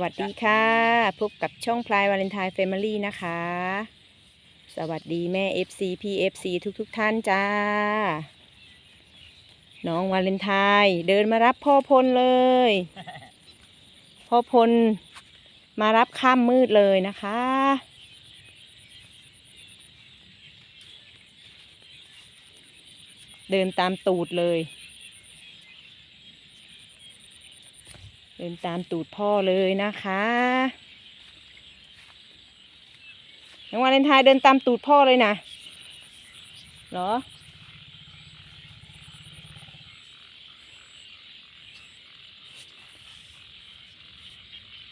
วัสดีค่ะ พบกับช่องพลายวาเลนไทน์แฟมิลี่นะคะ สวัสดีแม่ FC PFC ทุกทุกๆท่านจ้า น้องวาเลนไทน์เดินมารับพ่อพลเลย พ่อพลมารับข้ามมืดเลยนะคะ เดินตามตูดเลย เดินตามตูดพ่อเลยนะคะน้องวาเลนไทน์เดินตามตูดพ่อเลยนะเหรอ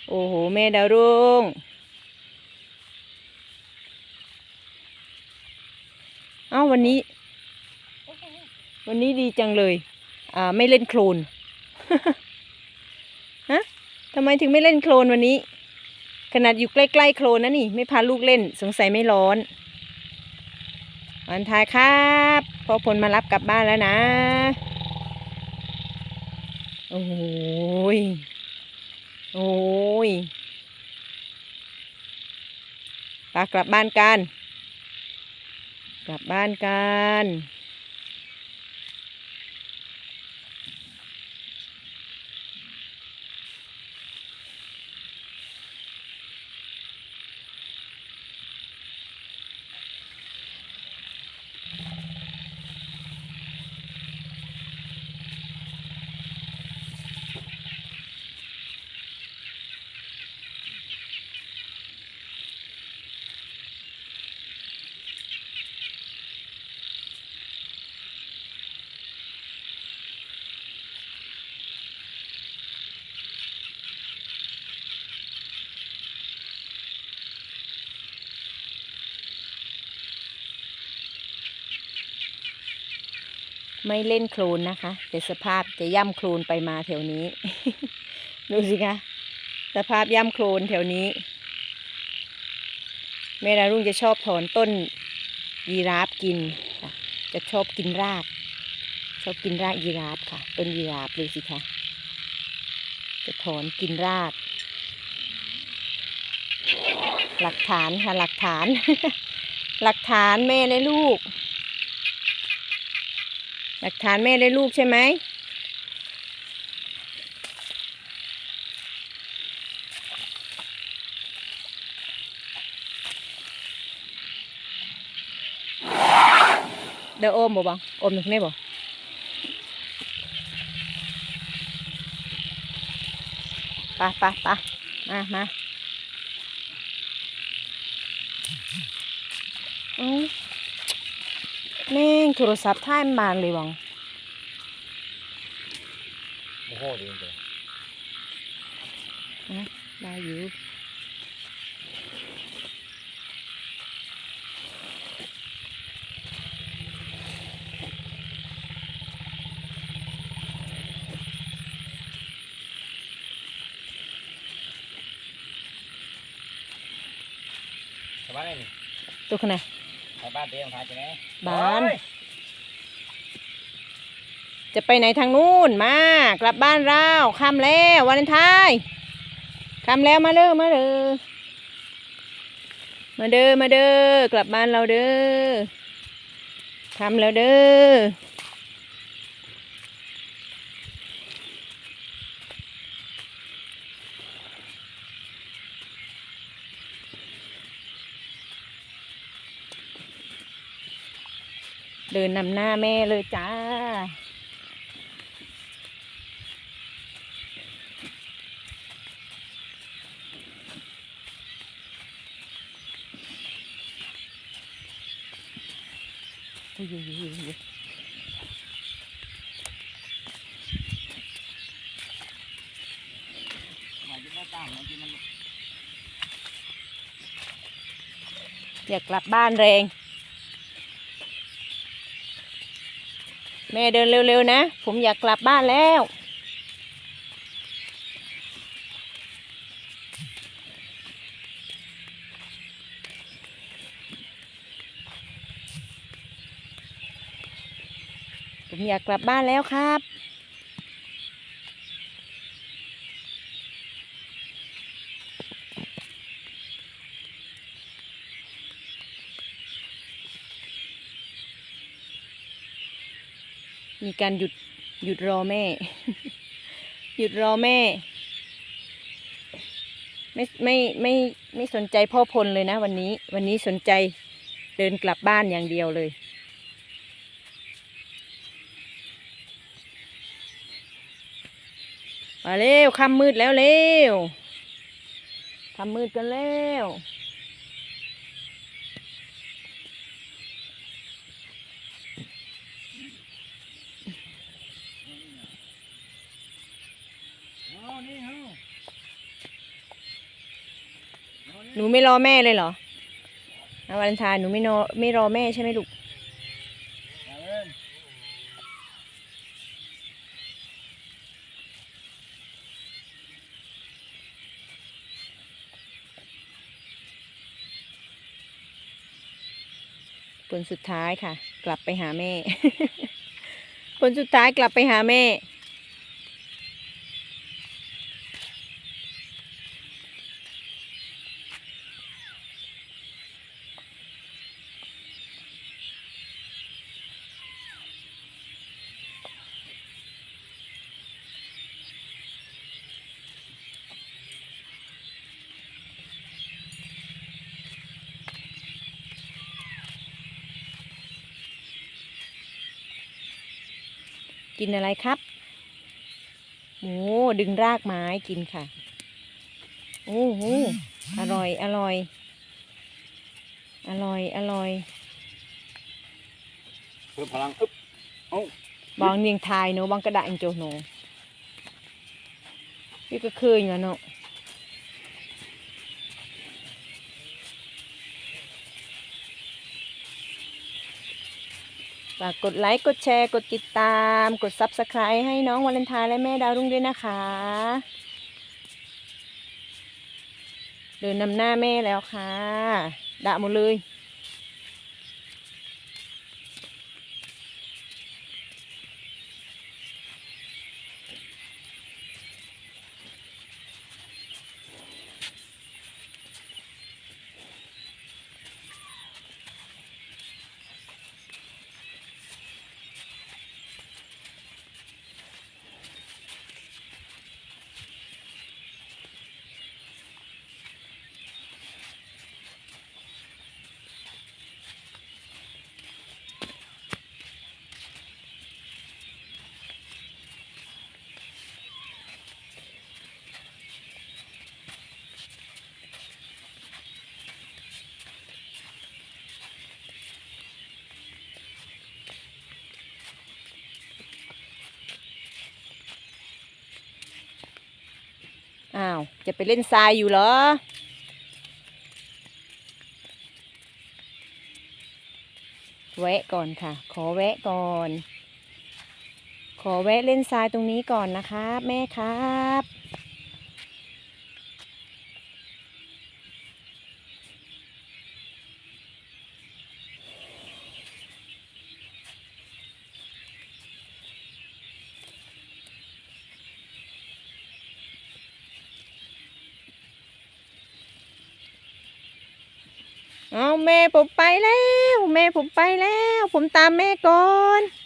โอ้โหแม่ดาวรุ่งเอ้าวันนี้ วันนี้ดีจังเลย อ่า ไม่เล่นโคลน ทำไมถึงไม่เล่นโคลนวันนี้ ขนาดอยู่ใกล้ๆโคลนนะนี่ ไม่พาลูกเล่นสงสัยไม่ร้อนวันทายครับพ่อพลมารับกลับบ้านแล้วนะ โอ้ย โอ้ยปากลับบ้านกัน กลับบ้านกัน ไม่เล่นโคลนนะคะแต่สภาพจะย่ำโคลนไปมาแถวนี้ ดูสิคะสภาพย่ำโคลนแถวนี้ แม่ดารุ่งจะชอบถอนต้นยีราฟกินค่ะจะชอบกินราก ชอบกินรากยีราฟค่ะ ต้นยีราฟดูสิคะจะถอนกินราก หลักฐานค่ะหลักฐาน หลักฐานแม่และลูก หลักฐานแม่และลูกใช่ไหมเดี๋ยวโอมบ่บังโอมหนึ่งได้บ่ปไปไปมามาอ้าแม่ งโทรศัพท์ท่ายมันบานเลยวังโอ้โหดีจริงได้อยู่ชาวบ้านนี่ตัวขนาดชาว บ้านเตรียมขายจะไหนบ้าน จะไปไหนทางนู้นมากลับบ้านเราค่ำแล้ววันเลนไทน์ค่ำแล้วมาเด้อมาเด้อมาเด้อมาเด้อกลับบ้านเราเด้อค่ำแล้วเด้อ เดินนำหน้าแม่เลยจ้าอุ้ยอุ้ยอุ้ยอุ้ยอยากกลับบ้านแรง แม่เดินเร็วๆนะ ผมอยากกลับบ้านแล้ว ผมอยากกลับบ้านแล้วครับ มีการหยุดหยุดรอแม่ หยุดรอแม่ ไม่ไม่ไม่ไม่สนใจพ่อพลเลยนะ วันนี้วันนี้สนใจเดินกลับบ้านอย่างเดียวเลย มาเร็วค่ำมืดแล้วเร็วค่ำมืดกันแล้ว เอานี่เอาเอา หนูไม่รอแม่เลยเหรออาวาเลนไทน์หนูไม่นอไม่รอแม่ใช่ไหมลูกเอาเอิ้นผลสุดท้ายค่ะ กลับไปหาแม่ ผลสุดท้ายกลับไปหาแม่ กินอะไรครับโอ้ดึงรากไม้กินค่ะ โอ้โหอร่อย อร่อย อร่อย อร่อยเพิ่มพลังอึ๊บบางเนียงไทายเนอะบางกระดาษอิงโจโนนี่ก็เคยอยู่อะเนาะ ฝากกดไลค์ กดแชร์ กดติดตาม กด Subscribe ให้น้องวาเลนไทน์และแม่ดาวรุ่งด้วยนะคะ เดินนำหน้าแม่แล้วค่ะดะหมดเลยาวจะไปเล่นทรายอยู่เหรอ แวะก่อนค่ะ ขอแวะก่อน ขอแวะเล่นทรายตรงนี้ก่อนนะครับ แม่ครับ เอาแม่ผมไปแล้ว แม่ผมไปแล้ว ผมตามแม่ก่อน